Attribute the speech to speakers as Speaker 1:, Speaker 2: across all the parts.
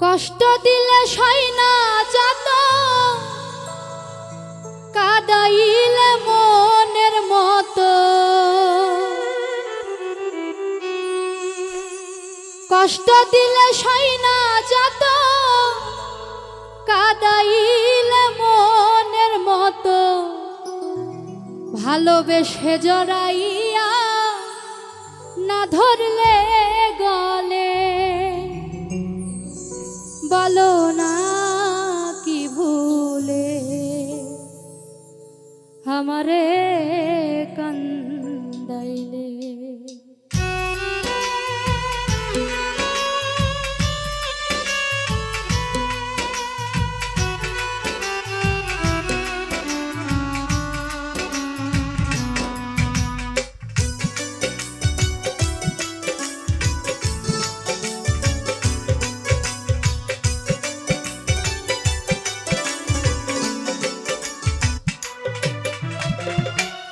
Speaker 1: কষ্ট দিলে সই না যত কাদাইলে মনের মতো। কষ্ট দিলে না যত কাদাইলে মনের মতো। ভালোবেসে জড়াইয়া না ধরলে বলো না কি ভুলে? আমারে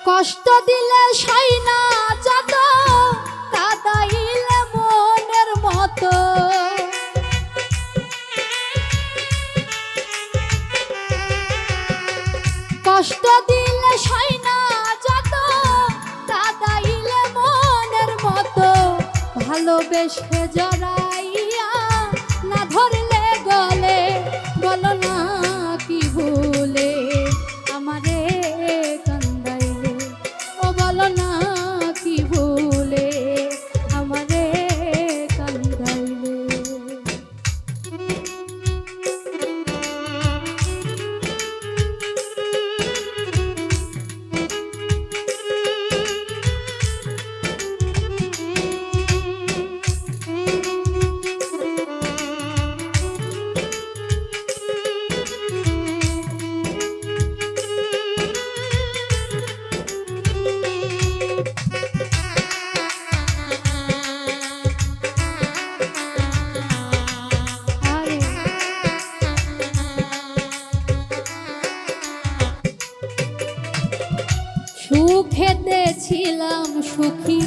Speaker 1: কষ্ট দিলে সাই না যত কাদাইলে মনের মতো। কষ্ট দিলে সাই না যত কাদাইলে মনের মতো। ভালোবেসে জড়াইয়া ছিলাম সুখী।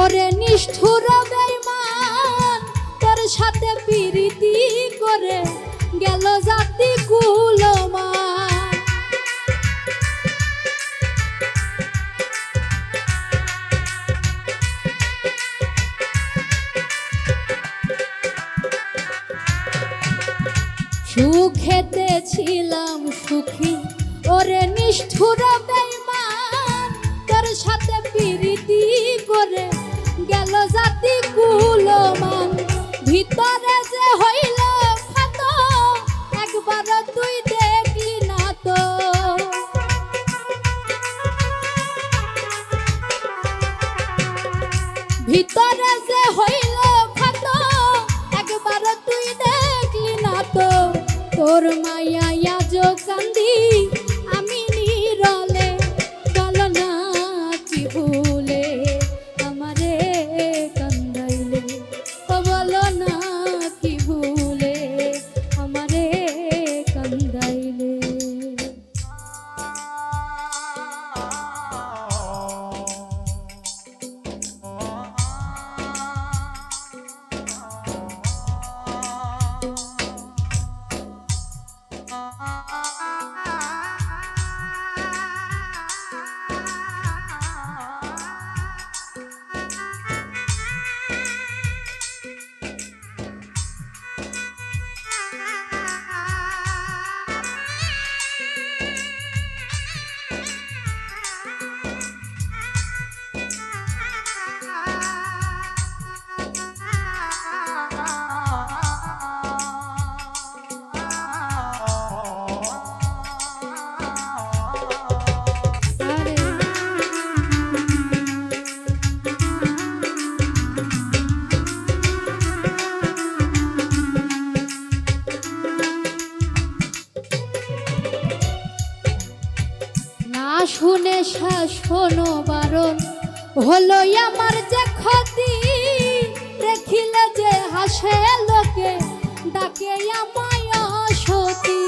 Speaker 1: ওরে নিষ্ঠুর বেইমান, তোর সাথে প্রীতি করে গেল জাতি কুলমান সুখেতে ছিলাম সুখী, ওরে নিষ্ঠুর বেইমান তোর সাথে প্রীতি করে গেল জাতি কুলমান। ভিতরে যে হইল শাসন বারণ। হলো আমার যে ক্ষতি, দেখিলে যে হাসে লোকে, ডাকে আমায় সতী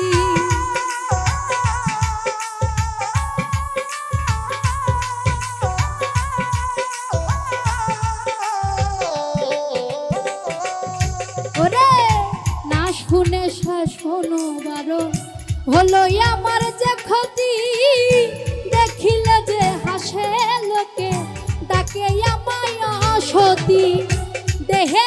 Speaker 1: শুনে শাসন বারো হলো আমার যে ক্ষতি আকাশে লোকে ডাকে আমায় সতী দেহে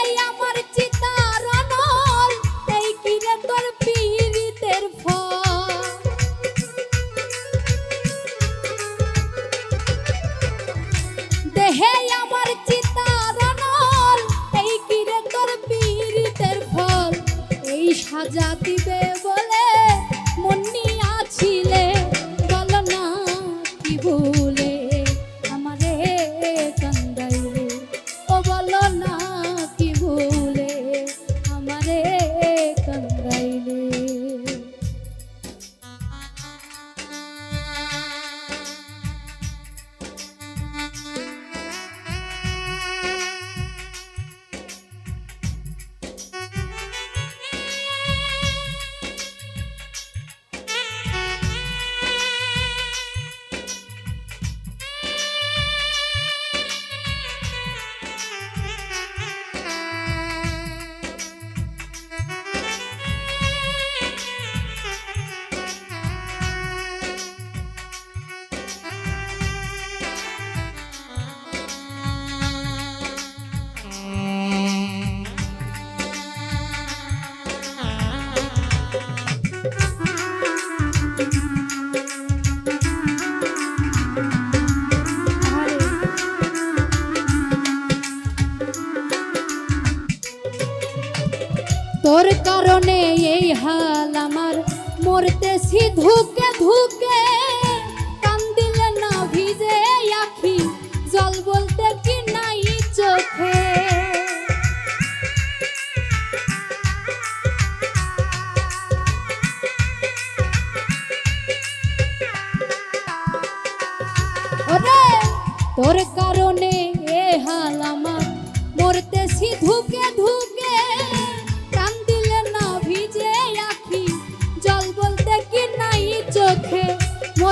Speaker 1: কারণে এই হাল আমার মরতেছি ধুকে ধুকে।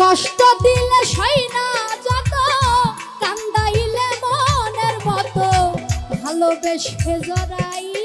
Speaker 1: কষ্ট দিলে সই না যত কান্দাইলে মনের মতো ভালোবেসে জড়াই